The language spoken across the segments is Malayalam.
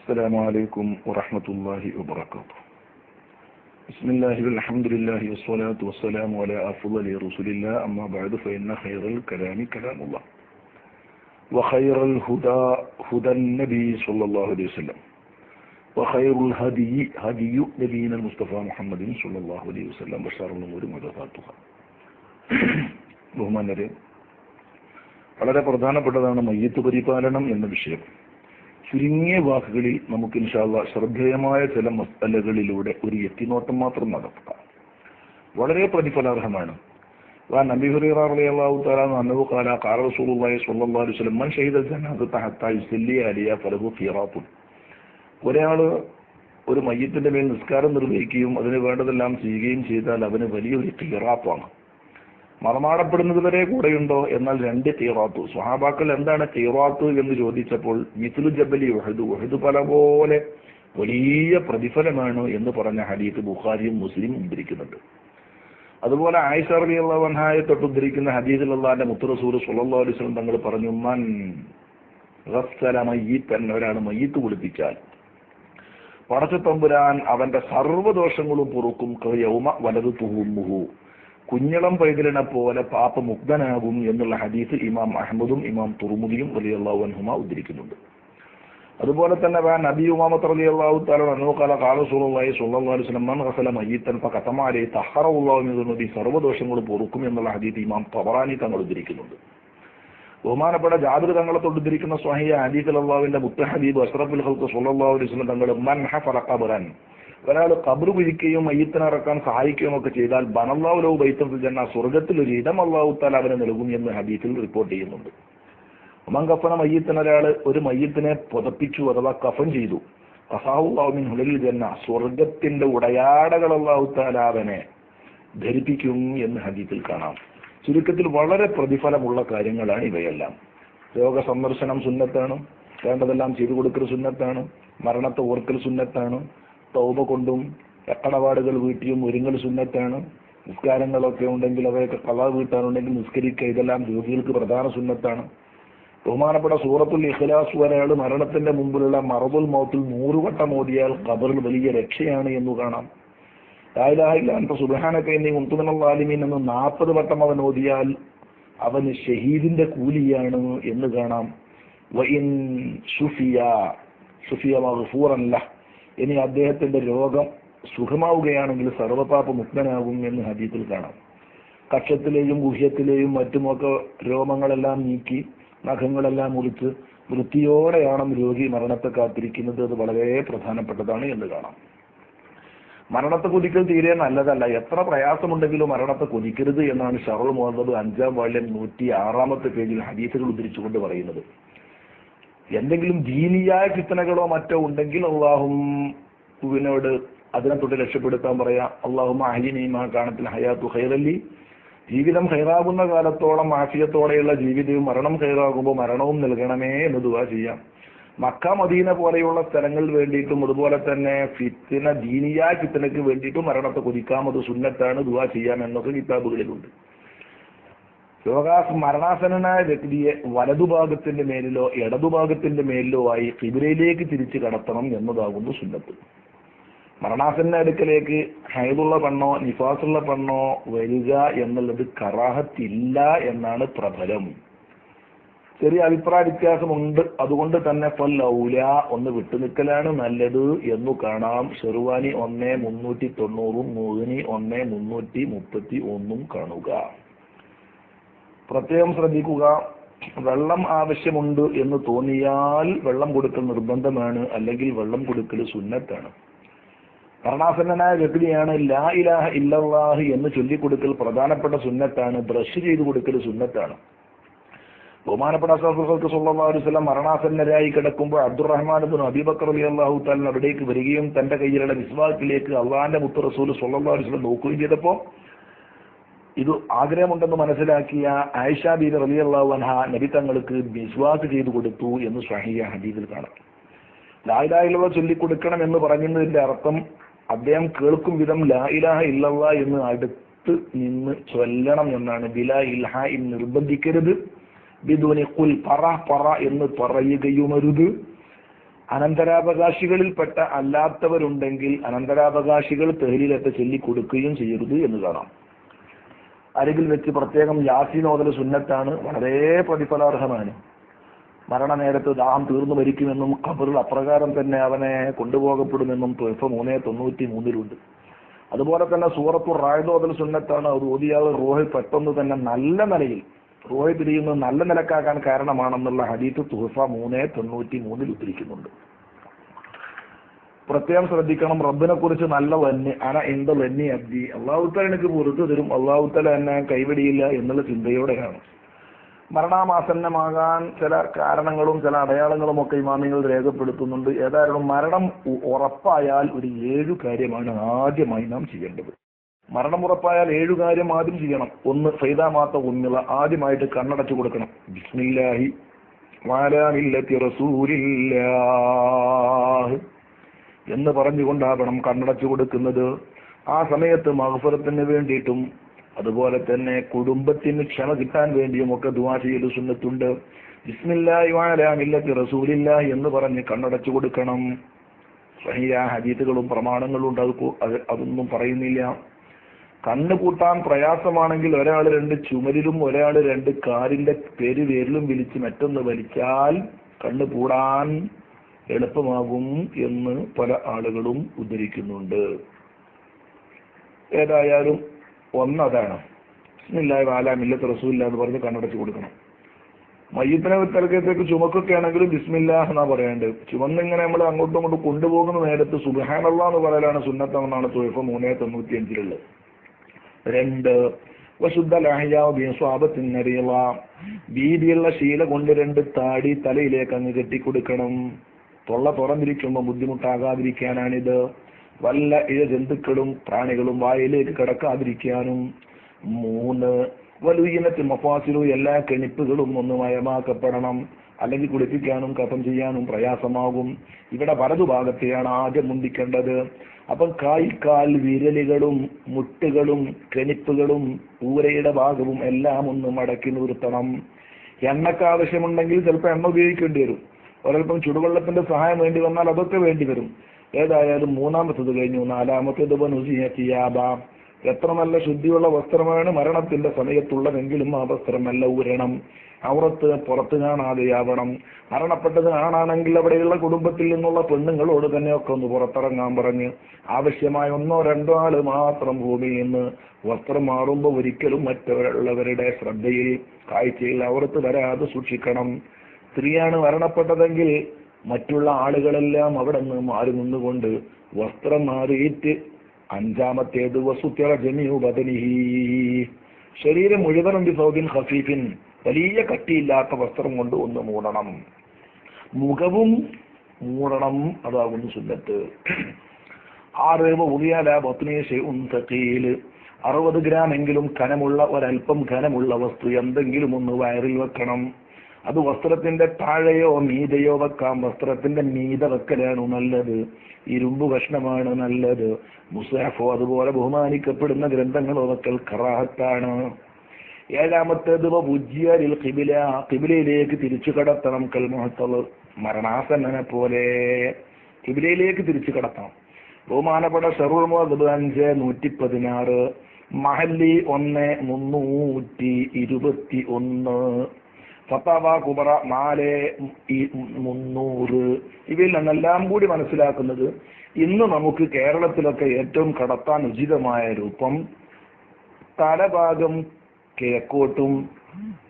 السلام عليكم ورحمة الله وبركاته بسم الله والحمد لله والصلاة والسلام على أفضل رسول الله أما بعد فإن خير الكلام كلام الله وخير الهدى هدى النبي صلى الله عليه وسلم وخير الهدي هدي نبينا المصطفى محمد صلى الله عليه وسلم وشر الأمور محدثاتها ബഹുമാനരെ വളരെ പ്രധാനപ്പെട്ടതാണ് മയ്യത്ത് പരിപാലനം എന്ന വിഷയം ചുരുങ്ങിയ വാക്കുകളിൽ നമുക്ക് ഇൻഷാല്ല ശ്രദ്ധേയമായ ചില മസലകളിലൂടെ ഒരു എത്തിനോട്ടം മാത്രം നടത്താം വളരെ പ്രതിഫലാർഹമാണ് وعن ابي هريره رضي الله تعالى عنه انه قال قال رسول الله صلى الله عليه وسلم من شهد الجنازه حتى يصلي عليها فله قيراط ഒരാള് ഒരു മയ്യത്തിന്റെ മേൽ നിസ്കാരം നിർവഹിക്കുകയും അതിന് വേണ്ടതെല്ലാം ചെയ്യുകയും ചെയ്താൽ അവന് വലിയൊരു തീറാപ്പാണ് മറമാടപ്പെടുന്നത് വരെ കൂടെയുണ്ടോ? എന്നാൽ രണ്ട് തീറാത്തു സ്വഹാബാക്കൾ എന്താണ് തീറാത്തു എന്ന് ചോദിച്ചപ്പോൾ മിഥുലു ജബലി വഹദു. വഹദു പല പോലെ വലിയ പ്രതിഫലമാണ് എന്ന് പറഞ്ഞ ഹദീത്ത് ബുഖാരിയും മുസ്ലിം ഉദ്ധരിക്കുന്നുണ്ട്. അതുപോലെ ആയിഷ റബി അള്ളാഹയെ തൊട്ട് ഉദ്ധരിക്കുന്ന ഹദീദിൽ അള്ളാന്റെ മുത്തുറസൂർ സുല്ലാ അലിസ്ലം തങ്ങൾ പറഞ്ഞു മൻ മയ്യത്തൻ ഒരാൾ മയ്യത്ത് കുളിപ്പിച്ചാൽ. പടച്ചു തമ്പുരാൻ അവന്റെ സർവദോഷങ്ങളും പൊറുക്കും. യൗമ വലതു തുഹുമുഹു കുഞ്ഞളം പൈതലിനെ പോലെ പാപ്പ മുക്തനാകും എന്നുള്ള ഹദീസ് ഇമാം അഹമ്മദും ഇമാം തുറമുദിയും വലിയ അള്ളാഹുഹുമ ഉദ്ധരിക്കുന്നുണ്ട്. അതുപോലെ തന്നെ വേ നബി ഉമാമത്ത് റലി അള്ളാഹു താല അനൂക്കാല കാലസുള്ളി സുല്ലാ വസ്ലം മൻ ഹസല മയ്യത്തൻ കത്തമാരെ തഹറുള്ളാഹുനബി സർവദോഷങ്ങൾ പൊറുക്കും എന്നുള്ള ഹദീസ് ഇമാം തബറാനി തങ്ങൾ ഉദ്ധരിക്കുന്നുണ്ട്. ബഹുമാനപ്പെട്ട ജാബിർ തങ്ങളെ തൊട്ടുദ്ധരിക്കുന്ന സ്വാഹിയ ഹദീസ് അള്ളാഹുവിന്റെ മുത്ത ഹബീബ് അഷ്റഫുൽ ഹൽക്ക് സുല്ലാഹു അലൈഹി വസ്ലം തങ്ങൾ മൻ ഖബറൻ ഒരാൾ കബർ കുഴിക്കുകയും മയ്യത്തിനിറക്കാൻ സഹായിക്കുകയും ഒക്കെ ചെയ്താൽ ബനല്ലാവുലോ ബൈത്തൽ ജന്ന സ്വർഗത്തിൽ ഒരു ഇടം അള്ളാഹുത്താൽ അവന് നൽകും എന്ന് ഹദീസിൽ റിപ്പോർട്ട് ചെയ്യുന്നുണ്ട്. ഉമൻ കഫന മയ്യത്തിന് ഒരാൾ ഒരു മയ്യത്തിനെ പുതപ്പിച്ചു അഥവാ കഫൻ ചെയ്തു കസാഹുലാവുമിൻ ഹുലലിൽ ജന്ന സ്വർഗത്തിന്റെ ഉടയാടകൾ അള്ളാഹുത്താലാവനെ ധരിപ്പിക്കും എന്ന് ഹദീസിൽ കാണാം. ചുരുക്കത്തിൽ വളരെ പ്രതിഫലമുള്ള കാര്യങ്ങളാണ് ഇവയെല്ലാം. രോഗസന്ദർശനം സുന്നത്താണ് വേണ്ടതെല്ലാം ചെയ്തു കൊടുക്കൽ സുന്നത്താണ് മരണത്തെ ഓർക്കൽ സുന്നത്താണ് തൗബ കൊണ്ടും എക്കടപാടുകൾ വീട്ടിയും ഒരുങ്ങൽ സുന്നത്താണ്. നിസ്കാരങ്ങളൊക്കെ ഉണ്ടെങ്കിൽ അവയൊക്കെ കഥ വീട്ടാനുണ്ടെങ്കിൽ നിസ്കരിക്കുക ഇതെല്ലാം രോഗികൾക്ക് പ്രധാന സുന്നത്താണ്. ബഹുമാനപ്പെട്ട സൂറത്തുൽ ഇഖ്ലാസ് ഒരാൾ മരണത്തിന്റെ മുമ്പിലുള്ള മറബുൽ മൗത്തിൽ നൂറുവട്ടം ഓതിയാൽ ഖബറിൽ വലിയ രക്ഷയാണ് എന്ന് കാണാം. ലായിലാഹില്ലാത്ത സുബഹാനൊക്കെ എന്നീ മുത്തുമലാലിമീൻ എന്ന് നാൽപ്പത് വട്ടം അവൻ ഓതിയാൽ അവന് ഷഹീദിന്റെ കൂലിയാണ് എന്ന് കാണാം. വൈൻ സുഫിയ സുഫിയ മഹഫൂറല്ല ഇനി അദ്ദേഹത്തിന്റെ രോഗം സുഖമാവുകയാണെങ്കിൽ സർവപാപ മുക്തനാകും എന്ന് ഹദീത്തിൽ കാണാം. കക്ഷത്തിലെയും ഗുഹ്യത്തിലെയും മറ്റുമൊക്കെ രോമങ്ങളെല്ലാം നീക്കി നഖങ്ങളെല്ലാം മുറിച്ച് വൃത്തിയോടെയാണ് രോഗി മരണത്തെ കാത്തിരിക്കുന്നത്. അത് വളരെ പ്രധാനപ്പെട്ടതാണ് എന്ന് കാണാം. മരണത്തെ കൊതിക്കൽ തീരെ നല്ലതല്ല. എത്ര പ്രയാസമുണ്ടെങ്കിലും മരണത്തെ കൊതിക്കരുത് എന്നാണ് ഷറുൾ മുഹമ്മദ് അഞ്ചാം വാള്യം നൂറ്റി ആറാമത്തെ പേജിൽ ഹദീസുകൾ ഉദ്ധരിച്ചുകൊണ്ട് പറയുന്നത്. എന്തെങ്കിലും ദീനിയായ ചിത്തനകളോ മറ്റോ ഉണ്ടെങ്കിൽ അള്ളാഹുവിനോട് അതിനെ തൊട്ട് രക്ഷപ്പെടുത്താൻ പറയാം. അള്ളാഹു അഹിനീമ കാണത്തിൽ ഹയാത്തു ഹൈറല്ലി ജീവിതം ഹൈറാകുന്ന കാലത്തോളം ആഫിയത്തോടെയുള്ള ജീവിതവും മരണം ഹൈറാകുമ്പോൾ മരണവും നൽകണമേ എന്ന് ദുവാ ചെയ്യാം. മക്ക മദീന പോലെയുള്ള സ്ഥലങ്ങളിൽ വേണ്ടിയിട്ടും അതുപോലെ തന്നെ ഫിത്തിന ദീനിയായ ഫിത്തിനക്ക് വേണ്ടിയിട്ടും മരണത്തെ കൊതിക്കാം. അത് സുന്നത്താണ് ദുവാ ചെയ്യാം എന്നൊക്കെ കിതാബുകളിലുണ്ട്. രോഗാസ് മരണാസനായ വ്യക്തിയെ വലതുഭാഗത്തിന്റെ മേലിലോ ഇടതുഭാഗത്തിന്റെ മേലിലോ ആയി കിബിരയിലേക്ക് തിരിച്ചു കടത്തണം എന്നതാകുന്നു സുന്നത്ത്. മരണാസന്റെ അടുക്കലേക്ക് ഹൈദുള്ള പെണ്ണോ നിഫാസുള്ള പെണ്ണോ വരിക എന്നുള്ളത് കറാഹത്തില്ല എന്നാണ് പ്രബലം. ചെറിയ അഭിപ്രായ വ്യത്യാസമുണ്ട്. അതുകൊണ്ട് തന്നെ ഫല്ലൗല ഒന്ന് വിട്ടുനിൽക്കലാണ് നല്ലത് എന്നു കാണാം. ഷെർവാനി ഒന്ന് മുന്നൂറ്റി തൊണ്ണൂറും മോഹിനി ഒന്ന് മുന്നൂറ്റി മുപ്പത്തി ഒന്നും കാണുക. പ്രത്യേകം ശ്രദ്ധിക്കുക. വെള്ളം ആവശ്യമുണ്ട് എന്ന് തോന്നിയാൽ വെള്ളം കൊടുക്കൽ നിർബന്ധമാണ്. അല്ലെങ്കിൽ വെള്ളം കൊടുക്കൽ സുന്നത്താണ്. കർണാസന്നനായ വ്യക്തിയാണ് ലാ ഇലാഹ ഇല്ലാഹ് എന്ന് ചൊല്ലിക്കൊടുക്കൽ പ്രധാനപ്പെട്ട സുന്നത്താണ്. ബ്രഷ് ചെയ്ത് കൊടുക്കൽ സുന്നത്താണ്. ബഹുമാനപ്പെട്ട അസഫർക്ക് സുല്ലാസ്ലം മരണാസന്നരായി കിടക്കുമ്പോൾ അബ്ദുറഹ്മാൻ ബിൻ അബിബക്കർ അലി അള്ളാഹു താലൻ അവിടേക്ക് വരികയും തന്റെ കയ്യിലുള്ള വിസ്വാക്കിലേക്ക് അള്ളാഹാന്റെ മുത്തു റസൂൽ സുല്ലാ വസ്ലം നോക്കുകയും ചെയ്തപ്പോൾ ഇത് ആഗ്രഹമുണ്ടെന്ന് മനസ്സിലാക്കിയ ആയിഷ ബീബി റലി അള്ളാഹു അൻഹ നബി തങ്ങൾക്ക് വിശ്വാസ് ചെയ്തു കൊടുത്തു എന്ന് ഷഹിയ ഹദീദിൽ കാണാം. ലായിലായിലുള്ള ചൊല്ലിക്കൊടുക്കണം എന്ന് പറഞ്ഞതിന്റെ അർത്ഥം അദ്ദേഹം കേൾക്കും വിധം ലാ ഇലാഹ ഇല്ലല്ല എന്ന് അടുത്ത് നിന്ന് ചൊല്ലണം എന്നാണ്. ബിലാ ഇൽഹ എന്ന് നിർബന്ധിക്കരുത്. ബിദുനി കുൽ പറ പറ എന്ന് പറയുകയുമരുത്. അനന്തരാവകാശികളിൽപ്പെട്ട അല്ലാത്തവരുണ്ടെങ്കിൽ അനന്തരാവകാശികൾ തെഹലിലത്തെ ചൊല്ലിക്കൊടുക്കുകയും ചെയ്യരുത് എന്ന് കാണാം. അരികിൽ വെച്ച് പ്രത്യേകം യാസീനോദല സുന്നത്താണ് വളരെ പ്രതിഫലാർഹമാണ്. മരണനേരത്ത് ദാഹം തീർന്നു മരിക്കുമെന്നും ഖബറിൽ അപ്രകാരം തന്നെ അവനെ കൊണ്ടുപോകപ്പെടുമെന്നും തൊയ്ഫ മൂന്നേ തൊണ്ണൂറ്റി മൂന്നിലുണ്ട് അതുപോലെ തന്നെ സൂറത്തു റായതോദൽ സുന്നത്താണ് അത് ഓതിയാവ് പെട്ടെന്ന് തന്നെ നല്ല നിലയിൽ റോഹിത് തിരിയുന്നത് നല്ല നിലക്കാക്കാൻ കാരണമാണെന്നുള്ള ഹദീത്ത് തുഹഫ മൂന്നേ തൊണ്ണൂറ്റി മൂന്നിൽ ഉദ്ധരിക്കുന്നുണ്ട്. പ്രത്യേകം ശ്രദ്ധിക്കണം. റബ്ബിനെ കുറിച്ച് നല്ല വന്നി അന എന്ത വന്നി അബ്ദി അള്ളാഹുത്തല എനിക്ക് പുറത്തു തരും. അള്ളാഹുത്തല എന്നെ കൈവിടിയില്ല എന്നുള്ള ചിന്തയോടെയാണ്. മരണാമാസന്നമാകാൻ ചില കാരണങ്ങളും ചില അടയാളങ്ങളും ഒക്കെ ഇമാമികൾ രേഖപ്പെടുത്തുന്നുണ്ട്. ഏതായാലും മരണം ഉറപ്പായാൽ ഒരു ഏഴു കാര്യമാണ് ആദ്യമായി നാം ചെയ്യേണ്ടത്. മരണം ഉറപ്പായാൽ ഏഴു കാര്യം ആദ്യം ചെയ്യണം. ഒന്ന് ഫൈതാമാത്ത ഉമ്മിള. ആദ്യമായിട്ട് കണ്ണടച്ചു കൊടുക്കണം. ബിസ്മില്ലാഹി വാലാമില്ലത്തി റസൂലില്ലാഹ്. എന്ന് പറഞ്ഞുകൊണ്ടാകണം കണ്ണടച്ചു കൊടുക്കുന്നത്. ആ സമയത്ത് മഹഫറത്തിന് വേണ്ടിയിട്ടും അതുപോലെ തന്നെ കുടുംബത്തിന് ക്ഷമ കിട്ടാൻ വേണ്ടിയും ഒക്കെ ദുവാ ചെയ്ത് സുന്നത്തുണ്ട്. ബിസ്മില്ലാഹി റസൂലില്ലാഹി എന്ന് പറഞ്ഞ് കണ്ണടച്ചു കൊടുക്കണം. സഹിയ ഹദീത്തുകളും പ്രമാണങ്ങളും ഉണ്ട്. അത് അതൊന്നും പറയുന്നില്ല. കണ്ണ് കൂട്ടാൻ പ്രയാസമാണെങ്കിൽ ഒരാൾ രണ്ട് ചുമരിലും ഒരാൾ രണ്ട് കാലിന്റെ പേര് പേരിലും വിളിച്ച് മറ്റൊന്ന് വലിച്ചാൽ കണ്ണ് കൂടാൻ എളുപ്പമാകും എന്ന് പല ആളുകളും ഉദ്ധരിക്കുന്നുണ്ട്. ഏതായാലും ഒന്നതാണ്. ബിസ്മില്ലാഹി വാലാമില്ലത്ത് റസൂല്ല എന്ന് പറഞ്ഞ് കണ്ണടച്ച് കൊടുക്കണം. മയ്യത്തിനെ തിരക്കത്തേക്ക് ചുമക്കൊക്കെ ആണെങ്കിലും ബിസ്മില്ലാഹ് എന്നാ പറയേണ്ടത് ചുമന്നിങ്ങനെ നമ്മൾ അങ്ങോട്ടും ഇങ്ങോട്ടും കൊണ്ടുപോകുന്ന നേരത്ത് സുബഹാനല്ലാ എന്ന് പറയലാണ് സുന്നത്തമെന്നാണ് തൊഴിൽ മൂന്നേ തൊണ്ണൂറ്റി അഞ്ചിലുള്ളത് രണ്ട് വശുദ്ധ ലാഹിയാബിസ്വാപത്തിനറിയുള്ള വീതിയുള്ള ശീല കൊണ്ട് രണ്ട് താടി തലയിലേക്ക് അങ്ങ് കെട്ടിക്കൊടുക്കണം. തൊള്ള തുറന്നിരിക്കുമ്പോൾ ബുദ്ധിമുട്ടാകാതിരിക്കാനാണിത്. വല്ല ഇഴ ജന്തുക്കളും പ്രാണികളും വായിലേക്ക് കിടക്കാതിരിക്കാനും മൂന്ന് വലുയിനത്തിൽ മഫാസിലു എല്ലാ കെണിപ്പുകളും ഒന്ന് മയമാക്കപ്പെടണം. അല്ലെങ്കിൽ കുളിപ്പിക്കാനും കഥം ചെയ്യാനും പ്രയാസമാകും. ഇവിടെ വലതു ഭാഗത്തെയാണ് ആദ്യം മുന്തിക്കേണ്ടത്. അപ്പം കാൽക്കാൽ വിരലുകളും മുട്ടുകളും കെണിപ്പുകളും ഊരയുടെ ഭാഗവും എല്ലാം ഒന്ന് മടക്കി നിർത്തണം. എണ്ണക്ക് ആവശ്യമുണ്ടെങ്കിൽ ചിലപ്പോൾ എണ്ണ ഉപയോഗിക്കേണ്ടി വരും. ഒരൽപ്പം ചുടുവെള്ളത്തിന്റെ സഹായം വേണ്ടി വന്നാൽ അതൊക്കെ വേണ്ടി വരും. ഏതായാലും മൂന്നാമത്തത് കഴിഞ്ഞു. നാലാമത്തേത് എത്ര നല്ല ശുദ്ധിയുള്ള വസ്ത്രമാണ് മരണത്തിന്റെ സമയത്തുള്ളതെങ്കിലും ആ വസ്ത്രം നല്ല ഊരണം. അവറത്ത് പുറത്ത് കാണാതെയാവണം മരണപ്പെട്ടത് ആണാണെങ്കിൽ അവിടെയുള്ള കുടുംബത്തിൽ നിന്നുള്ള പെണ്ണുങ്ങളോട് തന്നെ ഒക്കെ ഒന്ന് പുറത്തിറങ്ങാൻ പറഞ്ഞ് ആവശ്യമായ ഒന്നോ രണ്ടോ ആൾ മാത്രം ഭൂമിയിൽ നിന്ന് വസ്ത്രം മാറുമ്പോൾ ഒരിക്കലും മറ്റുള്ളവരുടെ ശ്രദ്ധയിൽ കാഴ്ചയിൽ ഔറത്ത് വരാതെ സൂക്ഷിക്കണം. സ്ത്രീയാണ് മരണപ്പെട്ടതെങ്കിൽ മറ്റുള്ള ആളുകളെല്ലാം അവിടെ നിന്ന് മാറി നിന്നുകൊണ്ട് വസ്ത്രം മാറിയിട്ട് അഞ്ചാമത്തെ വസുത്യറ ശരീരം മുഴുവനും ബിസൗബിൻ ഹസീഫിൻ വലിയ കട്ടിയില്ലാത്ത വസ്ത്രം കൊണ്ട് ഒന്ന് മൂടണം. മുഖവും മൂടണം അതാകുന്നു സുന്നത്ത്. ആറ് ഉറിയാല ബത്നേഷ് ഉന്തീൽ അറുപത് ഗ്രാം എങ്കിലും കനമുള്ള ഒരല്പം കനമുള്ള വസ്തു എന്തെങ്കിലും ഒന്ന് വയറിൽ വെക്കണം. അത് വസ്ത്രത്തിന്റെ താഴെയോ മീതയോ വെക്കാം. വസ്ത്രത്തിന്റെ മീത വെക്കലാണ് നല്ലത്. ഇരുമ്പ് കഷ്ണമാണ് നല്ലത്. മുസാഫോ അതുപോലെ ബഹുമാനിക്കപ്പെടുന്ന ഗ്രന്ഥങ്ങളോ വെക്കൽ കറാഹത്താണ്. ഏഴാമത്തേത് ബുജിയരിൽ കിബില കിബിലയിലേക്ക് തിരിച്ചു കടത്തണം കൽ മഹത്തവ് മരണാസന്നനെ പോലെ. കിബിലയിലേക്ക് തിരിച്ചു കടത്തണം. ബഹുമാനപ്പെട്ട മുഹദ് അഞ്ച് നൂറ്റി പതിനാറ് മഹല്ലി ഒന്ന് മുന്നൂറ്റി ഇരുപത്തി ഒന്ന്. ഫത്താവ കുബറ നാല് മുന്നൂറ്. ഇവയിൽ നിന്നെല്ലാം കൂടി മനസ്സിലാക്കുന്നത് ഇന്ന് നമുക്ക് കേരളത്തിലൊക്കെ ഏറ്റവും കടത്താൻ ഉചിതമായ രൂപം തലഭാഗം കിഴക്കോട്ടും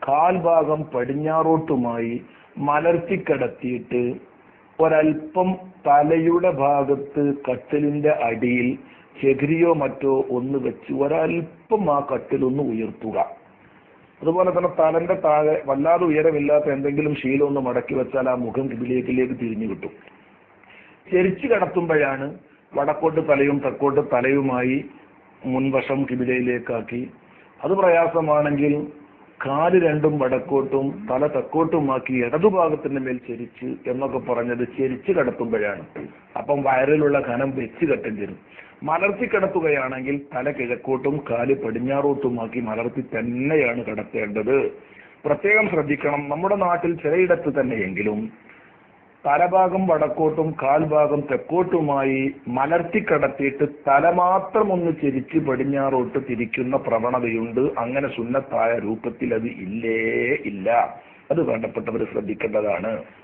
കാൽഭാഗം പടിഞ്ഞാറോട്ടുമായി മലർത്തിക്കടത്തിയിട്ട് ഒരൽപ്പം തലയുടെ ഭാഗത്ത് കട്ടിലിന്റെ അടിയിൽ ചെകിരിയോ മറ്റോ ഒന്ന് വെച്ച് ഒരൽപ്പം ആ കട്ടിലൊന്ന് ഉയർത്തുക. അതുപോലെ തന്നെ തലന്റെ താഴെ വല്ലാതെ ഉയരമില്ലാത്ത എന്തെങ്കിലും ശീലം ഒന്ന് മടക്കി വെച്ചാൽ ആ മുഖം കിബിലേക്കിലേക്ക് തിരിഞ്ഞു കിട്ടും. ചെരിച്ചു കിടത്തുമ്പോഴാണ് വടക്കോട്ട് തലയും തെക്കോട്ട് തലയുമായി മുൻവശം കിബിലയിലേക്കാക്കി അത് പ്രയാസമാണെങ്കിൽ കാൽ രണ്ടും വടക്കോട്ടും തല തെക്കോട്ടുമാക്കി ഇടതുഭാഗത്തിന്റെ മേൽ ചെരിച്ച് എന്നൊക്കെ പറഞ്ഞത് ചെരിച്ച് കിടത്തുമ്പോഴാണ്. അപ്പം വയറിലുള്ള കനം വെച്ച് കെട്ടേണ്ടി വരും മലർത്തി കിടത്തുകയാണെങ്കിൽ തല കിഴക്കോട്ടും കാൽ പടിഞ്ഞാറോട്ടുമാക്കി മലർത്തി തന്നെയാണ് കിടത്തേണ്ടത്. പ്രത്യേകം ശ്രദ്ധിക്കണം. നമ്മുടെ നാട്ടിൽ ചിലയിടത്ത് തന്നെയെങ്കിലും തലഭാഗം വടക്കോട്ടും കാൽഭാഗം തെക്കോട്ടുമായി മലർത്തി കടത്തിയിട്ട് തല മാത്രം ഒന്ന് ചിരിച്ച് പടിഞ്ഞാറോട്ട് തിരിക്കുന്ന പ്രവണതയുണ്ട്. അങ്ങനെ സുന്നത്തായ രൂപത്തിൽ അത് ഇല്ലേ ഇല്ല. അത് വേണ്ടപ്പെട്ടവർ ശ്രദ്ധിക്കേണ്ടതാണ്.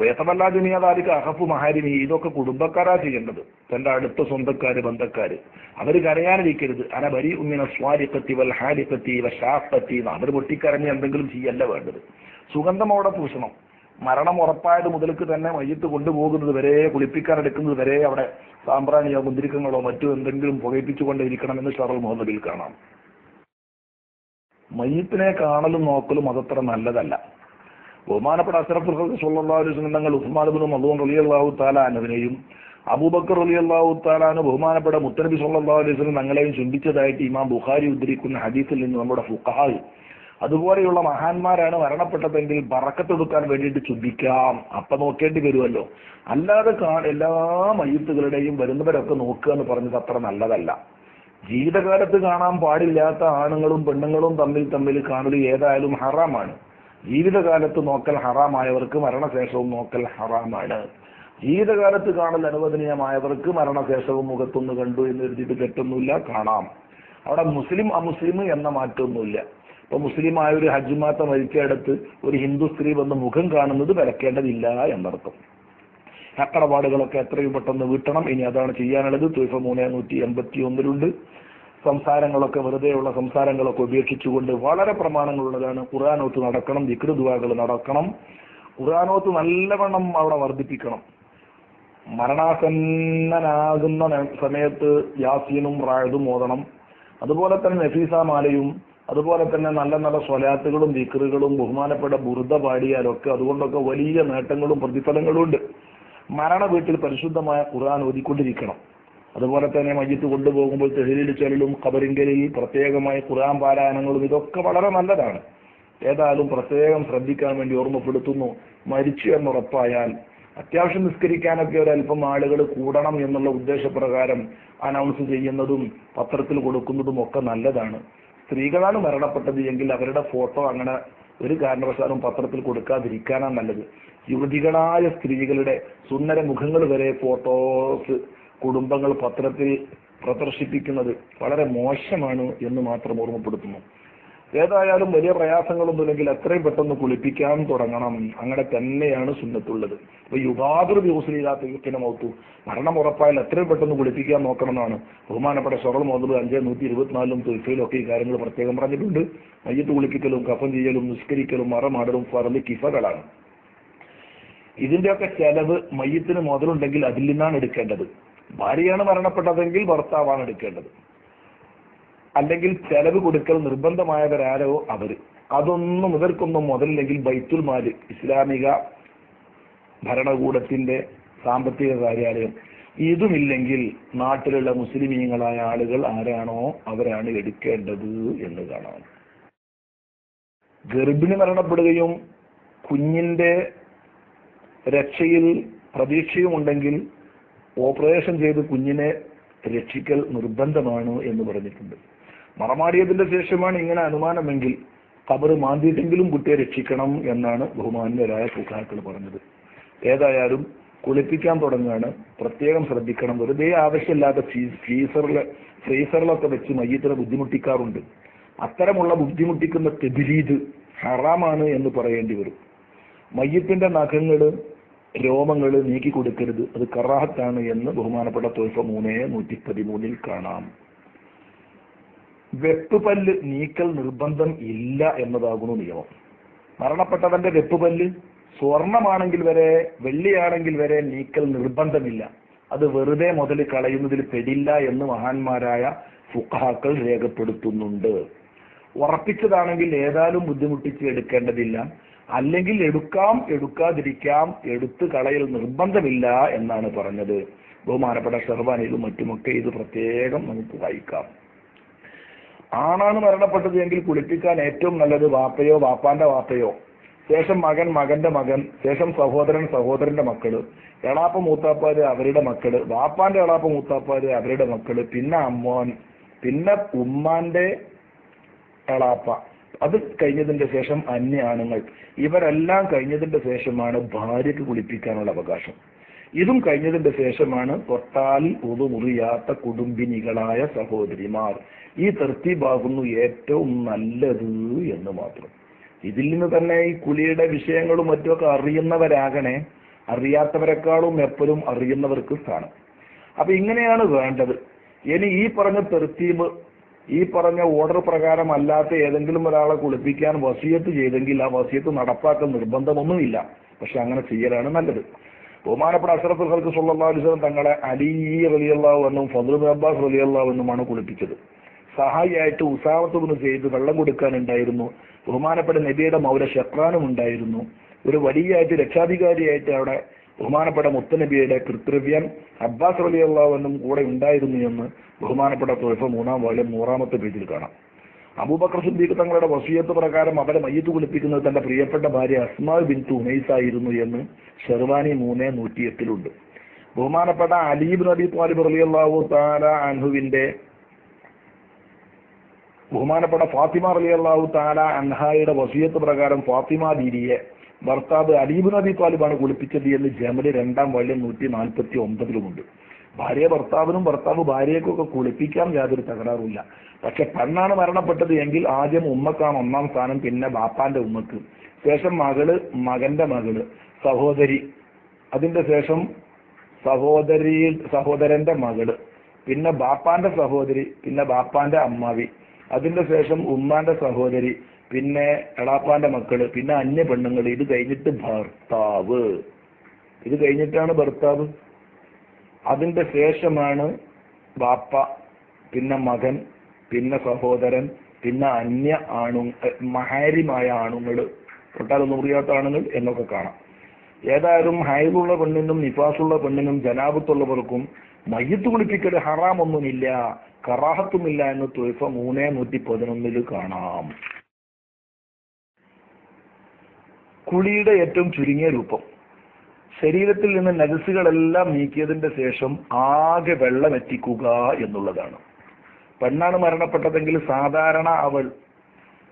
വേത്തമല്ലാതിനിയാതാലിക്ക് അഹഫു മഹാരിമി ഇതൊക്കെ കുടുംബക്കാരാ ചെയ്യേണ്ടത്. തന്റെ അടുത്ത സ്വന്തക്കാര് ബന്ധക്കാര്. അവർ കരയാനിരിക്കരുത്. അന ബരി ഉമ്മിന സ്വാരിപ്പത്തി വൽ വശാപ്പത്തി അവർ പൊട്ടിക്കരഞ്ഞ് എന്തെങ്കിലും ചെയ്യല്ല വേണ്ടത്. സുഗന്ധം അവിടെ മരണം ഉറപ്പായത് മുതൽക്ക് തന്നെ മയ്യത്ത് കൊണ്ടുപോകുന്നത് വരെ കുളിപ്പിക്കാൻ എടുക്കുന്നത് വരെ അവിടെ സാമ്പ്രാണിയോ മുന്തിരിക്കങ്ങളോ മറ്റോ എന്തെങ്കിലും പുകയിപ്പിച്ചുകൊണ്ടേയിരിക്കണമെന്ന് ഷറൽ മുഹമ്മദിൽ കാണാം. മയ്യത്തിനെ കാണലും നോക്കലും അതത്ര നല്ലതല്ല. ബഹുമാനപ്പെട്ട അഷറഫുൽ സുല്ലാഹു തങ്ങൾ ഉസ്മാനബിനും മധുവൻ അലി അള്ളാഹു താലാനവിനെയും അബൂബക്കർ റലിയല്ലാഹു താലാന് ബഹുമാനപ്പെട്ട മുത്തനബി സല്ലാ അലൈഹി സ്വലം തങ്ങളെയും ചുംബിച്ചതായിട്ട് ഇമാം ബുഖാരി ഉദ്ധരിക്കുന്ന ഹദീസിൽ നിന്ന് നമ്മുടെ ഫുഖാഹ് അതുപോലെയുള്ള മഹാന്മാരാണ് മരണപ്പെട്ടതെങ്കിൽ ബറക്കത്തെടുക്കാൻ വേണ്ടിയിട്ട് ചുംബിക്കാം. അപ്പൊ നോക്കേണ്ടി വരുമല്ലോ. അല്ലാതെ എല്ലാ മയ്യത്തുകളുടെയും വരുന്നവരൊക്കെ നോക്കുക എന്ന് പറഞ്ഞത് അത്ര നല്ലതല്ല. ജീവിതകാലത്ത് കാണാൻ പാടില്ലാത്ത ആണുങ്ങളും പെണ്ണുങ്ങളും തമ്മിൽ തമ്മിൽ കാണുന്നത് ഏതായാലും ഹറാമാണ്. ജീവിതകാലത്ത് നോക്കൽ ഹറാമായവർക്ക് മരണശേഷവും നോക്കൽ ഹറാമാണ്. ജീവിതകാലത്ത് കാണൽ അനുവദനീയമായവർക്ക് മരണശേഷവും മുഖത്തൊന്ന് കണ്ടു എന്ന് എഴുതിയിട്ട് തെറ്റൊന്നുമില്ല കാണാം. അവിടെ മുസ്ലിം അമുസ്ലിം എന്ന മാറ്റമൊന്നുമില്ല. ഇപ്പൊ മുസ്ലിം ആയ ഒരു ഹജ്ജുമാത്ത മരിച്ചയിടത്ത് ഒരു ഹിന്ദു സ്ത്രീ വന്ന് മുഖം കാണുന്നത് വിലക്കേണ്ടതില്ല എന്നർത്ഥം. അക്കടപാടുകളൊക്കെ എത്രയും പെട്ടെന്ന് വീട്ടണം. ഇനി അതാണ് ചെയ്യാനുള്ളത്. തുഴ മൂന്ന് നൂറ്റി എൺപത്തി ഒന്നിലുണ്ട് സംസാരങ്ങളൊക്കെ വെറുതെയുള്ള സംസാരങ്ങളൊക്കെ ഉപേക്ഷിച്ചുകൊണ്ട് വളരെ പ്രമാണങ്ങളുള്ളതാണ് ഖുറാനോത്ത് നടക്കണം വികൃതുവാകൾ നടക്കണം. ഖുറാനോത്ത് നല്ലവണ്ണം അവിടെ വർദ്ധിപ്പിക്കണം. മരണാസന്നനാകുന്ന സമയത്ത് യാസീനും റായതും ഓതണം. അതുപോലെ തന്നെ നഫീസ മാലയും അതുപോലെ തന്നെ നല്ല നല്ല സ്വലാത്തുകളും വിക്റുകളും ബഹുമാനപ്പെട്ട ബുറുദ പാടിയാലൊക്കെ അതുകൊണ്ടൊക്കെ വലിയ നേട്ടങ്ങളും പ്രതിഫലങ്ങളും ഉണ്ട് മരണ വീട്ടിൽ പരിശുദ്ധമായ ഖുർആൻ ഓതിക്കൊണ്ടിരിക്കണം. അതുപോലെ തന്നെ മയ്യത്ത് കൊണ്ടുപോകുമ്പോൾ തെഹലിൽ ചൊല്ലലും കബറിങ്കലിൽ പ്രത്യേകമായ ഖുർആൻ പാരായണങ്ങളും ഇതൊക്കെ വളരെ നല്ലതാണ്. ഏതായാലും പ്രത്യേകം ശ്രദ്ധിക്കാൻ വേണ്ടി ഓർമ്മപ്പെടുത്തുന്നു. മരിച്ചു എന്നുറപ്പായാൽ അത്യാവശ്യം നിസ്കരിക്കാനൊക്കെ ഒരല്പം ആളുകൾ കൂടണം എന്നുള്ള ഉദ്ദേശപ്രകാരം അനൗൺസ് ചെയ്യുന്നതും പത്രത്തിൽ കൊടുക്കുന്നതും ഒക്കെ നല്ലതാണ്. സ്ത്രീകളാണ് മരണപ്പെട്ടത് എങ്കിൽ അവരുടെ ഫോട്ടോ അങ്ങനെ ഒരു കാരണവശാലും പത്രത്തിൽ കൊടുക്കാതിരിക്കാനാണ് നല്ലത്. യുവതികളായ സ്ത്രീകളുടെ സുന്ദര മുഖങ്ങൾ വരെ ഫോട്ടോസ് കുടുംബങ്ങൾ പത്രത്തിൽ പ്രദർശിപ്പിക്കുന്നത് വളരെ മോശമാണ് എന്ന് മാത്രം ഓർമ്മപ്പെടുത്തുന്നു. ഏതായാലും വലിയ പ്രയാസങ്ങളൊന്നുമില്ലെങ്കിൽ എത്രയും പെട്ടെന്ന് കുളിപ്പിക്കാൻ തുടങ്ങണം. അങ്ങനെ തന്നെയാണ് സുന്നത്തുള്ളത്. അപ്പൊ യുഗാതൊരു ദിവസമില്ലാത്ത മൗത്തു. മരണം ഉറപ്പായാൽ എത്രയും പെട്ടെന്ന് കുളിപ്പിക്കാൻ നോക്കണം എന്നാണ് ബഹുമാനപ്പെട്ട ഷൊറൽ മുതൽ അഞ്ച് നൂറ്റി ഇരുപത്തിനാലിലും തൊയ്ഫയിലും ഒക്കെ ഈ കാര്യങ്ങൾ പ്രത്യേകം പറഞ്ഞിട്ടുണ്ട്. മയ്യത്ത് കുളിപ്പിക്കലും കഫൻ ചെയ്യലും നിസ്കരിക്കലും മറമാടലും ഫറലി കിഫകളാണ്. ഇതിന്റെയൊക്കെ ചെലവ് മയ്യത്തിന് മുതലുണ്ടെങ്കിൽ അതിൽ നിന്നാണ് എടുക്കേണ്ടത്. ഭാര്യയാണ് മരണപ്പെട്ടതെങ്കിൽ ഭർത്താവാണ് എടുക്കേണ്ടത്. അല്ലെങ്കിൽ ചെലവ് കൊടുക്കൽ നിർബന്ധമായവരാരോ അവർ. അതൊന്നും ഇവർക്കൊന്നും മുതലില്ലെങ്കിൽ ബൈത്തുൽ മാൽ ഇസ്ലാമിക ഭരണകൂടത്തിന്റെ സാമ്പത്തിക കാര്യാലയം. ഇതുമില്ലെങ്കിൽ നാട്ടിലുള്ള മുസ്ലിമീങ്ങളായ ആളുകൾ ആരാണോ അവരാണ് എടുക്കേണ്ടത് എന്ന് കാണാം. ഗർഭിണി മരണപ്പെടുകയും കുഞ്ഞിന്റെ രക്ഷയിൽ പ്രതീക്ഷയുമുണ്ടെങ്കിൽ ഓപ്പറേഷൻ ചെയ്ത് കുഞ്ഞിനെ രക്ഷിക്കൽ നിർബന്ധമാണ് എന്ന് പറഞ്ഞിട്ടുണ്ട്. മറമാടിയതിന്റെ ശേഷമാണ് ഇങ്ങനെ അനുമാനമെങ്കിൽ കബർ മാന്തിയിട്ടെങ്കിലും കുട്ടിയെ രക്ഷിക്കണം എന്നാണ് ബഹുമാന്യരായ സുഖാക്കൾ പറഞ്ഞത്. ഏതായാലും കുളിപ്പിക്കാൻ തുടങ്ങുകയാണ് പ്രത്യേകം ശ്രദ്ധിക്കണം. വെറുതെ ആവശ്യമില്ലാത്ത ഫ്രീസറിലെ ഫ്രീസറിലൊക്കെ വെച്ച് മയ്യത്തിനെ ബുദ്ധിമുട്ടിക്കാറുണ്ട്. അത്തരമുള്ള ബുദ്ധിമുട്ടിക്കുന്ന തെബിരീത് ഹറാമാണ് എന്ന് പറയേണ്ടി വരും. മയ്യത്തിന്റെ നഖങ്ങൾ രോമങ്ങൾ നീക്കി കൊടുക്കരുത്. അത് കറാഹത്താണ് എന്ന് ബഹുമാനപ്പെട്ട തോൽഫ മൂന്നേ നൂറ്റി പതിമൂന്നിൽ കാണാം. വെപ്പുപല്ല് നീക്കൽ നിർബന്ധം ഇല്ല എന്നതാകുന്നു നിയമം. മരണപ്പെട്ടവന്റെ വെപ്പുപല്ല് സ്വർണമാണെങ്കിൽ വരെ വെള്ളിയാണെങ്കിൽ വരെ നീക്കൽ നിർബന്ധമില്ല. അത് വെറുതെ മുതൽ കളയുന്നതിൽ പെടില്ല എന്ന് മഹാന്മാരായ ഫുഖാക്കൾ രേഖപ്പെടുത്തുന്നുണ്ട്. ഉറപ്പിച്ചതാണെങ്കിൽ ഏതായാലും ബുദ്ധിമുട്ടിച്ച് എടുക്കേണ്ടതില്ല. അല്ലെങ്കിൽ എടുക്കാം എടുക്കാതിരിക്കാം എടുത്തു കളയൽ നിർബന്ധമില്ല എന്നാണ് പറഞ്ഞത്. ബഹുമാനപ്പെട്ട ഷെർവാനിലും മറ്റുമൊക്കെ ഇത് പ്രത്യേകം നമുക്ക് വായിക്കാം. ആണാണ് മരണപ്പെട്ടത് എങ്കിൽ കുളിപ്പിക്കാൻ ഏറ്റവും നല്ലത് വാപ്പയോ വാപ്പാന്റെ വാപ്പയോ. ശേഷം മകൻ മകന്റെ മകൻ. ശേഷം സഹോദരൻ സഹോദരന്റെ മക്കൾ. എളാപ്പ മൂത്താപ്പാര് അവരുടെ മക്കൾ. വാപ്പാന്റെ എളാപ്പ മൂത്താപ്പാര് അവരുടെ മക്കൾ. പിന്നെ അമ്മോൻ. പിന്നെ ഉമ്മാന്റെ എളാപ്പ. അത് കഴിഞ്ഞതിന്റെ ശേഷം അന്യ ആണുങ്ങൾ ഇവരെല്ലാം കഴിഞ്ഞതിന്റെ ശേഷമാണ് ഭാര്യയ്ക്ക് കുളിപ്പിക്കാനുള്ള അവകാശം. ഇതും കഴിഞ്ഞതിന്റെ ശേഷമാണ് തൊട്ടാൽ മുറിയാത്ത കുടുംബിനികളായ സഹോദരിമാർ. ഈ തൃപ്തിഭാകുന്നു ഏറ്റവും നല്ലത് എന്ന് മാത്രം. ഇതിൽ നിന്ന് തന്നെ ഈ കുളിയുടെ വിഷയങ്ങളും മറ്റുമൊക്കെ അറിയുന്നവരാകണേ അറിയാത്തവരെക്കാളും എപ്പോഴും അറിയുന്നവർക്ക് സ്ഥാനം. അപ്പൊ ഇങ്ങനെയാണ് വേണ്ടത്. ഇനി ഈ പറഞ്ഞ തെർത്തീബ് ഈ പറഞ്ഞ ഓർഡർ പ്രകാരം അല്ലാത്ത ഏതെങ്കിലും ഒരാളെ കുളിപ്പിക്കാൻ വസിയത്ത് ചെയ്തെങ്കിൽ ആ വസിയത്ത് നടപ്പാക്കാൻ നിർബന്ധമൊന്നുമില്ല. പക്ഷെ അങ്ങനെ ചെയ്യലാണ് നല്ലത്. ബഹുമാനപ്പെട്ട അഷറഫുൽ ഖൽക്ക് സുല്ലാ അലൈഹി വസല്ലം തങ്ങളെ അലി റളിയല്ലാഹു എന്നും ഫദ്ലു ബിൻ അബ്ബാസ് റളിയല്ലാഹു എന്നുമാണ് കുളിപ്പിച്ചത്. സഹായിയായിട്ട് ഉസാമത്തുബിന് ചെയ്ത് വെള്ളം കൊടുക്കാനുണ്ടായിരുന്നു. ബഹുമാനപ്പെട്ട നബിയുടെ മൗല ഷെക്രാനും ഉണ്ടായിരുന്നു. ഒരു വലിയായിട്ട് രക്ഷാധികാരിയായിട്ട് അവിടെ ബഹുമാനപ്പെട്ട മുത്തനബിയുടെ കൃത്രിവ്യൻ അബ്ബാസ് റളിയല്ലാഹു എന്നും കൂടെ ഉണ്ടായിരുന്നു എന്ന് ബഹുമാനപ്പെട്ട തൊഴിൽ മൂന്നാം വാല്യം നൂറാമത്തെ പേജിൽ കാണാം. അബൂബക്കർ സിദ്ദീഖ് തങ്ങളുടെ വസീയത്ത് പ്രകാരം അവരെ മയ്യത്ത് കുളിപ്പിക്കുന്നത് തന്റെ പ്രിയപ്പെട്ട ഭാര്യ അസ്മാ ബിൻ തുനൈസ് ആയിരുന്നു എന്ന് ഷെർവാനി മൂന്ന് നൂറ്റി എട്ടിലുണ്ട് ബഹുമാനപ്പെട്ട അലീബ് നബി താലിബ് റളിയല്ലാഹു താല അൻഹുവിന്റെ ബഹുമാനപ്പെട്ട ഫാത്തിമ അലി അള്ളാഹു താല അൻഹായുടെ വസീയത്ത് പ്രകാരം ഫാത്തിമ ദീദിയെ ഭർത്താവ് അലീബ് നബി താലിബാണ് കുളിപ്പിച്ചത് എന്ന് ജമൽ രണ്ടാം വാല്യം നൂറ്റി നാൽപ്പത്തി ഒമ്പതിലുമുണ്ട് ഭാര്യ ഭർത്താവിനും ഭർത്താവ് ഭാര്യയ്ക്കൊക്കെ കുളിപ്പിക്കാൻ യാതൊരു തകരാറുമില്ല. പക്ഷെ പെണ്ണാണ് മരണപ്പെട്ടത് എങ്കിൽ ആദ്യം ഉമ്മക്കാണ് ഒന്നാം സ്ഥാനം പിന്നെ ബാപ്പാന്റെ ഉമ്മക്ക്. ശേഷം മകൾ മകന്റെ മകൾ. സഹോദരി. അതിന്റെ ശേഷം സഹോദരി സഹോദരന്റെ മകൾ. പിന്നെ ബാപ്പാന്റെ സഹോദരി പിന്നെ ബാപ്പാന്റെ അമ്മാവി. അതിന്റെ ശേഷം ഉമ്മാന്റെ സഹോദരി. പിന്നെ എളാപ്പാന്റെ മക്കൾ പിന്നെ അന്യ പെണ്ണുങ്ങൾ ഇത് കഴിഞ്ഞിട്ട് ഭർത്താവ്. ഇത് കഴിഞ്ഞിട്ടാണ് ഭർത്താവ്. അതിന്റെ ശേഷമാണ് ബാപ്പ പിന്നെ മകൻ പിന്നെ സഹോദരൻ പിന്നെ അന്യ ആണു മഹാരിമായ ആണുങ്ങൾ തൊട്ടാലൊന്നും മുറിയാത്ത ആണുങ്ങൾ എന്നൊക്കെ കാണാം. ഏതായാലും ഹൈബുള്ള പെണ്ണിനും നിഫാസുള്ള പെണ്ണിനും ജനാപത്തുള്ളവർക്കും മയ്യത്ത് കുളിപ്പിക്കൽ ഹറാമൊന്നുമില്ല. കറാഹത്തുമില്ല എന്ന് തൊയ്ഫ മൂന്നേ നൂറ്റി പതിനൊന്നിൽ കാണാം. കുളിയുടെ ഏറ്റവും ചുരുങ്ങിയ രൂപം. ശരീരത്തിൽ നിന്ന് നജസുകളെല്ലാം നീക്കിയതിന്റെ ശേഷം ആകെ വെള്ളം എത്തിക്കുക എന്നുള്ളതാണ്. പെണ്ണാണ് മരണപ്പെട്ടതെങ്കിൽ സാധാരണ അവൾ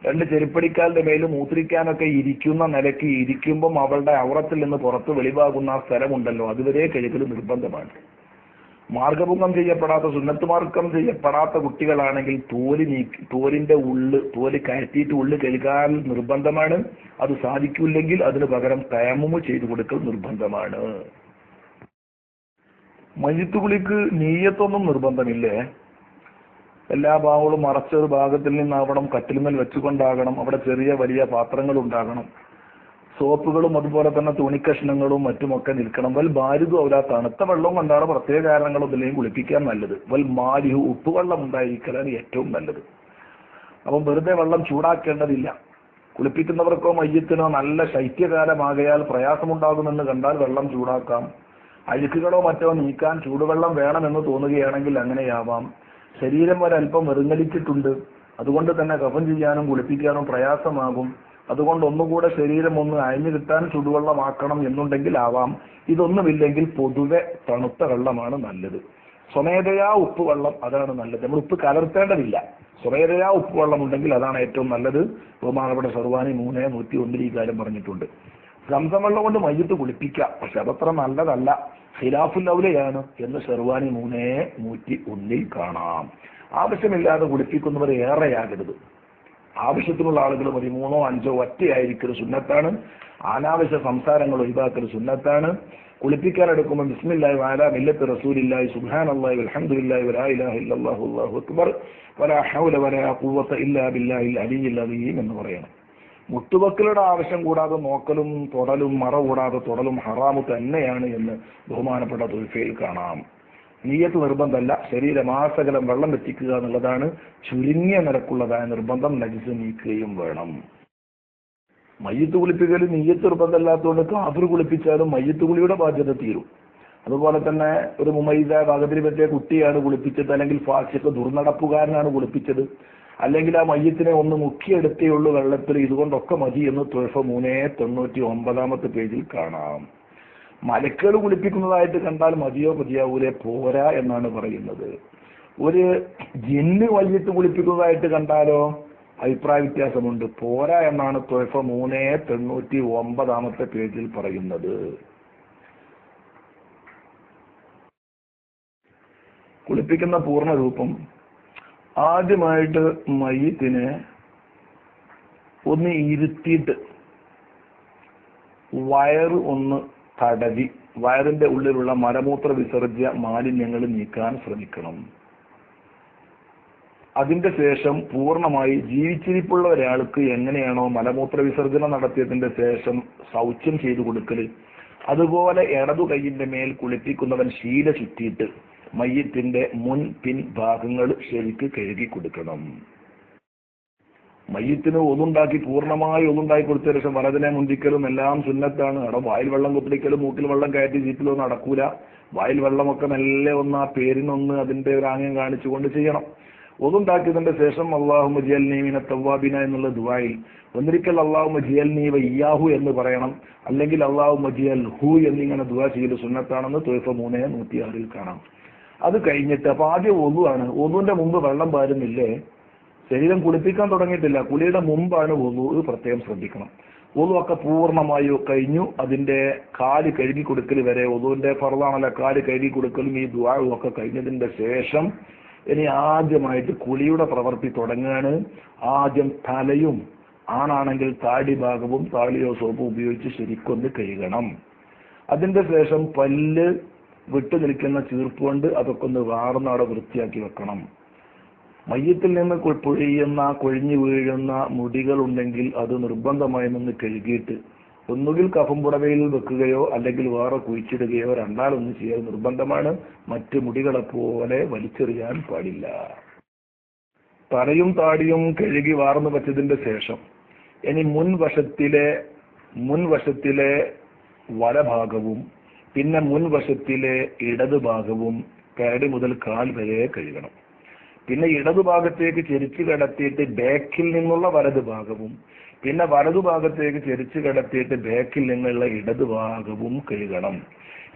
രണ്ട് ചെരുപ്പടിക്കാലിന്റെ മേൽ മൂത്രിക്കാനൊക്കെ ഇരിക്കുന്ന നിലയ്ക്ക് ഇരിക്കുമ്പം അവളുടെ അവറത്തിൽ നിന്ന് പുറത്ത് വെളിവാകുന്ന ആ സ്ഥലമുണ്ടല്ലോ. അതുവരെ കഴുകൽ നിർബന്ധമാണ്. മാർഗഭംഗം ചെയ്യപ്പെടാത്ത സുന്നത്ത് മാർഗം ചെയ്യപ്പെടാത്ത കുട്ടികളാണെങ്കിൽ തോൽ നീക്കി തോലിന്റെ ഉള്ള് തോൽ കയറ്റിയിട്ട് ഉള്ളു കഴുകാൻ നിർബന്ധമാണ്. അത് സാധിക്കില്ലെങ്കിൽ അതിന് പകരം തയമ്മു ചെയ്തു കൊടുക്കൽ നിർബന്ധമാണ്. മയ്യത്തുകുളിക്ക് നീയത്തൊന്നും നിർബന്ധമില്ലേ? എല്ലാ ഭാഗങ്ങളും മറച്ച ഒരു ഭാഗത്തിൽ നിന്നാവണം കട്ടിലുമേൽ വെച്ചുകൊണ്ടാകണം അവിടെ ചെറിയ വലിയ പാത്രങ്ങൾ ഉണ്ടാകണം. സോപ്പുകളും അതുപോലെ തന്നെ തുണിക്കഷ്ണങ്ങളും മറ്റുമൊക്കെ നിൽക്കണം. വൽ ബാരിദും അവരാ തണുത്ത വെള്ളം കൊണ്ടാണ് പ്രത്യേക കാരണങ്ങളൊന്നില്ലെങ്കിൽ കുളിപ്പിക്കാൻ നല്ലത്. വൽ മാലിഹു ഉപ്പുവെള്ളം ഉണ്ടായിരിക്കലാണ് ഏറ്റവും നല്ലത്. അപ്പം വെറുതെ വെള്ളം ചൂടാക്കേണ്ടതില്ല. കുളിപ്പിക്കുന്നവർക്കോ മയ്യത്തിനോ നല്ല ശൈത്യകാലമാകയാൽ പ്രയാസമുണ്ടാകുമെന്ന് കണ്ടാൽ വെള്ളം ചൂടാക്കാം. അഴുക്കുകളോ മറ്റോ നീക്കാൻ ചൂടുവെള്ളം വേണമെന്ന് തോന്നുകയാണെങ്കിൽ അങ്ങനെയാവാം. ശരീരം ഒരല്പം വെറുങ്ങലിച്ചിട്ടുണ്ട്. അതുകൊണ്ട് തന്നെ കഫം ചെയ്യാനും കുളിപ്പിക്കാനും പ്രയാസമാകും. അതുകൊണ്ട് ഒന്നുകൂടെ ശരീരം ഒന്ന് അയഞ്ഞു കിട്ടാൻ ചുടുവെള്ളമാക്കണം എന്നുണ്ടെങ്കിൽ ആവാം. ഇതൊന്നുമില്ലെങ്കിൽ പൊതുവെ തണുത്ത വെള്ളമാണ് നല്ലത്. സ്വമേധയാ ഉപ്പ് വെള്ളം അതാണ് നല്ലത്. നമ്മൾ ഉപ്പ് കലർത്തേണ്ടതില്ല. സ്വമേധയാ ഉപ്പ് വെള്ളം ഉണ്ടെങ്കിൽ അതാണ് ഏറ്റവും നല്ലത്. ബഹുമാനപ്പെട്ട സർവാനി മൂന്ന് നൂറ്റി ഒന്നിൽ ഈ കാര്യം പറഞ്ഞിട്ടുണ്ട്. സംസം വെള്ളം കൊണ്ട് മയ്യത്ത് കുളിപ്പിക്കാം പക്ഷെ അതത്ര നല്ലതല്ല. ഹിലാഫുൽ ലൗലയാണ് എന്ന് ഷെർവാനി മൂന്നേ നൂറ്റി ഒന്നിൽ കാണാം. ആവശ്യമില്ലാതെ കുളിപ്പിക്കുന്നവർ ഏറെയാകരുത്. ആവശ്യത്തിനുള്ള ആളുകൾ മതി മൂന്നോ അഞ്ചോ ഒറ്റയായിരിക്കൽ സുന്നത്താണ്. അനാവശ്യ സംസാരങ്ങൾ ഒഴിവാക്കൽ സുന്നത്താണ്. കുളിപ്പിക്കാൻ എടുക്കുമ്പോൾ ബിസ്മില്ലാഹി വാല മില്ലത്ത് റസൂലില്ലായി സുബ്ഹാനല്ലാഹി വൽഹംദുലില്ലാഹി വലാ ഇലാഹ ഇല്ലല്ലാഹു അല്ലാഹു അക്ബർ വലാ ഹൗല വലാ ഖുവത ഇല്ലാ അലീം എന്ന് പറയണം. മുട്ടുവക്കലുടെ ആവശ്യം കൂടാതെ നോക്കലും തൊടലും മറ കൂടാതെ തൊടലും ഹറാമു തന്നെയാണ് എന്ന് ബഹുമാനപ്പെട്ട തുൽഫയിൽ കാണാം. നീയത്ത് നിർബന്ധമല്ല. ശരീരമാസകലം വെള്ളം എത്തിക്കുക എന്നുള്ളതാണ് ചുരുങ്ങിയ നിരക്കുള്ളതായ നിർബന്ധം. നജിസ് നീക്കുകയും വേണം. മയ്യത്ത് കുളിപ്പിക്കൽ നീയത്ത് നിർബന്ധമല്ലാത്തതുകൊണ്ട് കാഫിർ കുളിപ്പിച്ചാലും മയ്യത്ത് കുളിയുടെ ബാധ്യത തീരും. അതുപോലെ തന്നെ ഒരു മുമൈദ പകതിരി പറ്റിയ കുട്ടിയാണ് കുളിപ്പിച്ചത്. അല്ലെങ്കിൽ ഫാസിക്ക് ദുർനടപ്പുകാരനാണ് കുളിപ്പിച്ചത്. അല്ലെങ്കിൽ ആ മയ്യത്തിനെ ഒന്ന് മുക്കിയെടുത്തേ ഉള്ളൂ വെള്ളത്തിൽ. ഇതുകൊണ്ടൊക്കെ മതി എന്ന് തുഴഫ മൂന്നേ തൊണ്ണൂറ്റി ഒമ്പതാമത്തെ പേജിൽ കാണാം. മലക്കുകൾ കുളിപ്പിക്കുന്നതായിട്ട് കണ്ടാൽ മതിയോ മതിയാവൂലെ? പോരാ എന്നാണ് പറയുന്നത്. ഒരു ജിന്ന് വലിയിട്ട് കുളിപ്പിക്കുന്നതായിട്ട് കണ്ടാലോ? അഭിപ്രായ വ്യത്യാസമുണ്ട്. പോരാ എന്നാണ് തൊഴഫ മൂന്നേ തൊണ്ണൂറ്റി ഒമ്പതാമത്തെ പേജിൽ പറയുന്നത്. കുളിപ്പിക്കുന്ന പൂർണ രൂപം ആദ്യമായിട്ട് മയ്യത്തിനെ ഒന്ന് ഇരുത്തിയിട്ട് വയറ് ഒന്ന് തടവി വയറിന്റെ ഉള്ളിലുള്ള മലമൂത്ര വിസർജ്യ മാലിന്യങ്ങൾ നീക്കാൻ ശ്രമിക്കണം. അതിന്റെ ശേഷം പൂർണമായി ജീവിച്ചിരിപ്പുള്ള ഒരാൾക്ക് എങ്ങനെയാണോ മലമൂത്ര വിസർജനം നടത്തിയതിന്റെ ശേഷം ശൗച്യം ചെയ്തു കൊടുക്കൽ. അതുപോലെ ഇടതു കൈയിന്റെ മേൽ കുളിപ്പിക്കുന്നവൻ ശീല ചുറ്റിയിട്ട് മയ്യത്തിന്റെ മുൻ പിൻ ഭാഗങ്ങൾ ശരിക്ക് കഴുകി കൊടുക്കണം. മയ്യത്തിന് ഒന്നുണ്ടാക്കി പൂർണമായി ഒന്നുണ്ടാക്കി കൊടുത്ത ശേഷം വലതിനെ മുന്തിക്കലും എല്ലാം സുന്നത്താണ്. അവിടെ വായിൽ വെള്ളം കുപ്പിടിക്കലും മൂക്കിൽ വെള്ളം കയറ്റി ജീപ്പിലോ നടക്കൂല. വായിൽ വെള്ളമൊക്കെ മെല്ലെ ഒന്ന് ആ പേരിനൊന്ന് അതിന്റെ ഒരു ആംഗ്യം കാണിച്ചുകൊണ്ട് ചെയ്യണം. ഒന്നുണ്ടാക്കിയതിന്റെ ശേഷം അള്ളാഹു മജിയൽ നീമിന തവാബിന എന്നുള്ള ദുബായിൽ ഒന്നിരിക്കൽ അള്ളാഹു മജിയൽ നീവ ഇയാഹു എന്ന് പറയണം. അല്ലെങ്കിൽ അള്ളാഹു മജിയൽ ഹു എന്നിങ്ങനെ ദുവാ ചെയ്യൽ സുന്നത്താണെന്ന് തൊയ്ഫ മൂന്നേ നൂറ്റി ആറിൽ കാണാം. അത് കഴിഞ്ഞിട്ട് അപ്പൊ ആദ്യം ഒതുവാണ്. ഒതുവിന്റെ മുമ്പ് വെള്ളം പാരുന്നില്ലേ? ശരീരം കുളിപ്പിക്കാൻ തുടങ്ങിയിട്ടില്ല. കുളിയുടെ മുമ്പാണ് ഒന്നു പ്രത്യേകം ശ്രദ്ധിക്കണം. ഒതു ഒക്കെ പൂർണമായി കഴിഞ്ഞു. അതിന്റെ കാൽ കഴുകി കൊടുക്കൽ വരെ ഒതുവിന്റെ ഫറലാണല്ലോ കാൽ കഴുകി കൊടുക്കലും ഈ ദ്വാവും ഒക്കെ കഴിഞ്ഞതിന്റെ ശേഷം ഇനി ആദ്യമായിട്ട് കുളിയുടെ പ്രവൃത്തി തുടങ്ങുകയാണ് ആദ്യം തലയും ആണാണെങ്കിൽ താടി ഭാഗവും താളിയോ സോപ്പും ഉപയോഗിച്ച് ശരിക്കൊന്ന് കഴുകണം. അതിന്റെ ശേഷം പല്ല് വിട്ടു നിൽക്കുന്ന ചീർപ്പ് കൊണ്ട് അതൊക്കെ ഒന്ന് വാർന്നവിടെ വൃത്തിയാക്കി വെക്കണം. മയ്യത്തിൽ നിന്ന് പൊഴിയുന്ന കൊഴിഞ്ഞു വീഴുന്ന മുടികൾ ഉണ്ടെങ്കിൽ അത് നിർബന്ധമായി നിന്ന് കഴുകിയിട്ട് ഒന്നുകിൽ കഫം പുടവയിൽ വെക്കുകയോ അല്ലെങ്കിൽ വേറെ കുഴിച്ചിടുകയോ രണ്ടാലൊന്നും ചെയ്യാൻ നിർബന്ധമാണ്. മറ്റ് മുടികളെ പോലെ വലിച്ചെറിയാൻ പാടില്ല. തലയും താടിയും കഴുകി വാർന്നു വച്ചതിന്റെ ശേഷം ഇനി മുൻവശത്തിലെ മുൻവശത്തിലെ വലഭാഗവും പിന്നെ മുൻവശത്തിലെ ഇടത് ഭാഗവും കരടി മുതൽ കാൽ വരെ കഴുകണം. പിന്നെ ഇടതുഭാഗത്തേക്ക് ചെരിച്ചു കിടത്തിയിട്ട് ബാക്കിൽ നിന്നുള്ള വലതുഭാഗവും പിന്നെ വലതുഭാഗത്തേക്ക് ചെരിച്ചു കിടത്തിയിട്ട് ബാക്കിൽ നിന്നുള്ള ഇടതുഭാഗവും കഴുകണം.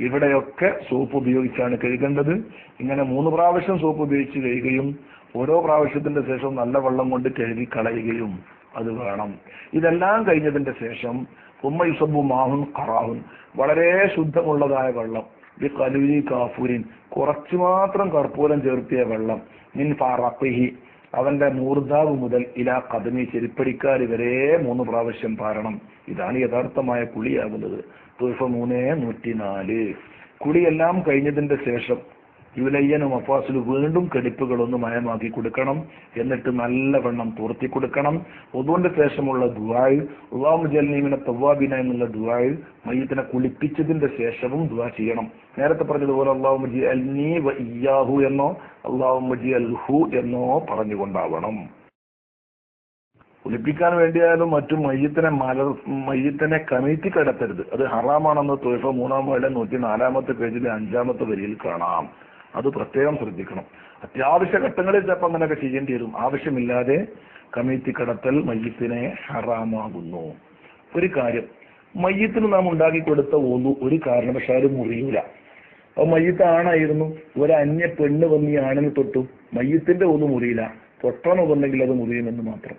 ഇവിടെയൊക്കെ സോപ്പ് ഉപയോഗിച്ചാണ് കഴുകേണ്ടത്. ഇങ്ങനെ മൂന്ന് പ്രാവശ്യം സോപ്പ് ഉപയോഗിച്ച് കഴുകുകയും ഓരോ പ്രാവശ്യത്തിന്റെ ശേഷം നല്ല വെള്ളം കൊണ്ട് കഴുകി കളയുകയും അത് വേണം. ഇതെല്ലാം കഴിഞ്ഞതിന്റെ ശേഷം ഉമ്മ യുസബു മാഹുൻ ഖറാഹുൻ വളരെ ശുദ്ധമുള്ളതായ വെള്ളം കലുരി കാഫൂരിൻ കുറച്ചു മാത്രം കർപ്പൂരം ചേർത്തിയ വെള്ളം മിൻ ഫാറഖിഹി. അവന്റെ മൂർധാവ് മുതൽ ഇലാ കദമി ചെരിപ്പടിക്കാർ വരെ മൂന്ന് പ്രാവശ്യം പാരണം. ഇതാണ് യഥാർത്ഥമായ കുളിയാകുന്നത്. തുൽഫ മൂന്നേ നൂറ്റിനാല്. കുളിയെല്ലാം കഴിഞ്ഞതിന്റെ ശേഷം യുലയ്യനും അഫാസിലും വീണ്ടും കെടിപ്പുകളൊന്ന് മയമാക്കി കൊടുക്കണം. എന്നിട്ട് നല്ലവണ്ണം തുറത്തി കൊടുക്കണം. ഒതുകൊണ്ട് ശേഷമുള്ള ദുവായ് ഉള്ളാമു ജലീമിനെ തവാബിന എന്നുള്ള ദുവായ് മയ്യത്തിനെ കുളിപ്പിച്ചതിന്റെ ശേഷവും ദുവാ ചെയ്യണം. നേരത്തെ പറഞ്ഞതുപോലെ അള്ളാഹു മജി അൽ വ ഇയാഹു എന്നോ അള്ളാഹു മജി അൽ ഹു എന്നോ പറഞ്ഞുകൊണ്ടാവണം. കുളിപ്പിക്കാൻ വേണ്ടിയായാലും മറ്റും മയ്യത്തിനെ മല മയ്യത്തിനെ കമിഴ്ത്തി കിടത്തരുത്. അത് ഹറാമാണെന്ന് തൊഴിഫ മൂന്നാം വേള നൂറ്റി നാലാമത്തെ പേജിലെ അഞ്ചാമത്തെ വരിയിൽ കാണാം. അത് പ്രത്യേകം ശ്രദ്ധിക്കണം. അത്യാവശ്യ ഘട്ടങ്ങളിൽ ചിലപ്പോൾ അങ്ങനെയൊക്കെ ചെയ്യേണ്ടി വരും. ആവശ്യമില്ലാതെ കമ്മിറ്റി കടത്തൽ മയ്യത്തിനെ ഹറാമാകുന്നു. ഒരു കാര്യം മയ്യത്തിന് നാം ഉണ്ടാക്കി കൊടുത്ത ഒന്നു ഒരു കാരണവശാലും മുറിയൂല. അപ്പൊ മയ്യത്ത് ആണായിരുന്നു. ഒരു അന്യ പെണ്ണ് വന്ന് ആണിന് തൊട്ടു. മയ്യത്തിന്റെ ഒന്നും മുറിയില്ല. തൊട്ടണമെന്നുണ്ടെങ്കിൽ അത് മുറിയുമെന്ന് മാത്രം.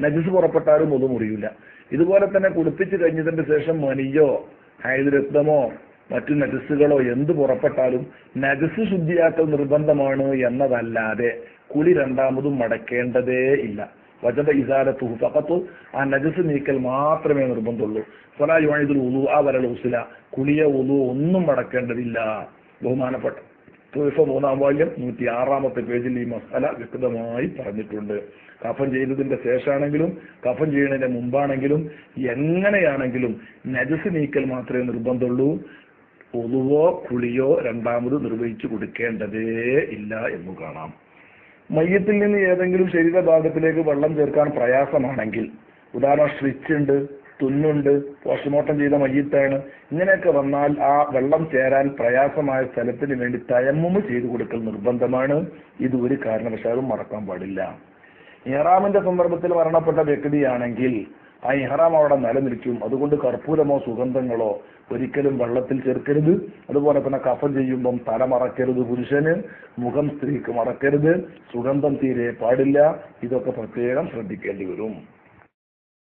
നജസ് പുറപ്പെട്ടാലും ഒന്നും മുറിയില്ല ഇതുപോലെ തന്നെ കുളിപ്പിച്ച് കഴിഞ്ഞതിന്റെ ശേഷം മനിയോ ഹൈദരക്തമോ മറ്റു നജസ്സുകളോ എന്ത് പുറപ്പെട്ടാലും നജസ് ശുദ്ധിയാക്കൽ നിർബന്ധമാണ് എന്നതല്ലാതെ കുളി രണ്ടാമതും മടക്കേണ്ടതേ ഇല്ല. വജബ ഇസാലത്തുഹു ഫഖത്തു ആ നജസ് നീക്കൽ മാത്രമേ നിർബന്ധമുള്ളൂ. ഫലാ ഉലു ആ വരൽ ഉസില. കുളിയ ഉലു ഒന്നും മടക്കേണ്ടതില്ല. ബഹുമാനപ്പെട്ട തുൽഫ മൂന്നാം വാല്യം നൂറ്റി ആറാമത്തെ പേജിൽ ഈ മസാല വ്യക്തമായി പറഞ്ഞിട്ടുണ്ട്. കഫൻ ചെയ്തതിന്റെ ശേഷമാണെങ്കിലും കഫൻ ചെയ്യുന്നതിന്റെ മുമ്പാണെങ്കിലും എങ്ങനെയാണെങ്കിലും നജസ് നീക്കൽ മാത്രമേ നിർബന്ധമുള്ളൂ. ഒതുവോ കുളിയോ രണ്ടാമത് നിർവഹിച്ചു കൊടുക്കേണ്ടതേ ഇല്ല എന്ന് കാണാം. മയ്യത്തിൽ നിന്ന് ഏതെങ്കിലും ശരീരഭാഗത്തിലേക്ക് വെള്ളം ചേർക്കാൻ പ്രയാസമാണെങ്കിൽ ഉദാഹരണം സ്ട്രിച്ച് ഉണ്ട് തുന്നുണ്ട് പോസ്റ്റ്മോർട്ടം ചെയ്ത മയ്യത്താണ് ഇങ്ങനെയൊക്കെ വന്നാൽ ആ വെള്ളം ചേരാൻ പ്രയാസമായ സ്ഥലത്തിന് വേണ്ടി തയമ്മുമ് ചെയ്തു കൊടുക്കൽ നിർബന്ധമാണ്. ഇത് ഒരു കാരണവശാലും മറക്കാൻ പാടില്ല. ഇഹ്റാമിന്റെ സന്ദർഭത്തിൽ മരണപ്പെട്ട വ്യക്തിയാണെങ്കിൽ ആ ഇഹ്റാം അവിടെ നിലനിൽക്കും. അതുകൊണ്ട് കർപ്പൂരമോ സുഗന്ധങ്ങളോ ഒരിക്കലും വെള്ളത്തിൽ ചേർക്കരുത്. അതുപോലെ തന്നെ കഫൻ ചെയ്യുമ്പം തല മറക്കരുത്. പുരുഷന് മുഖം സ്ത്രീക്ക് മറക്കരുത്. സുഗന്ധം തീരെ പാടില്ല. ഇതൊക്കെ പ്രത്യേകം ശ്രദ്ധിക്കേണ്ടി വരും.